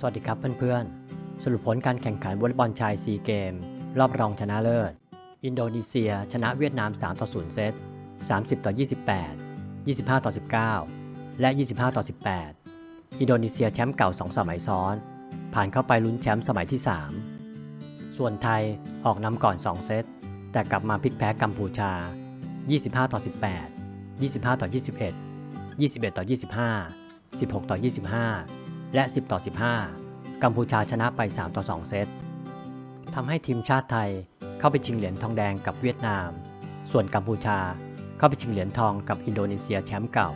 สวัสดีครับเพื่อนๆ สรุปผลการแข่งขันวอลเลย์บอลชายซีเกม รอบรองชนะเลิศ อินโดนีเซีย ชนะเวียดนาม 3 ต่อ 0 เซต 30 ต่อ 28 25 ต่อ 19 และ 25 ต่อ 18 อินโดนีเซียแชมป์เก่า 2 สมัยซ้อน ผ่านเข้าไปลุ้นแชมป์สมัยที่ 3 ส่วนไทยออกนำก่อน 2 เซต แต่กลับมาพลิกแพ้กัมพูชา 25 ต่อ 18 25 ต่อ 21 21 ต่อ 25 16 ต่อ 25 และ 10 ต่อ 15 กัมพูชาชนะไป 3 ต่อ 2 เซตทำให้ทีมชาติไทยเข้าไปชิงเหรียญทองแดงกับเวียดนาม ส่วนกัมพูชาเข้าไปชิงเหรียญทองกับอินโดนีเซียแชมป์เก่า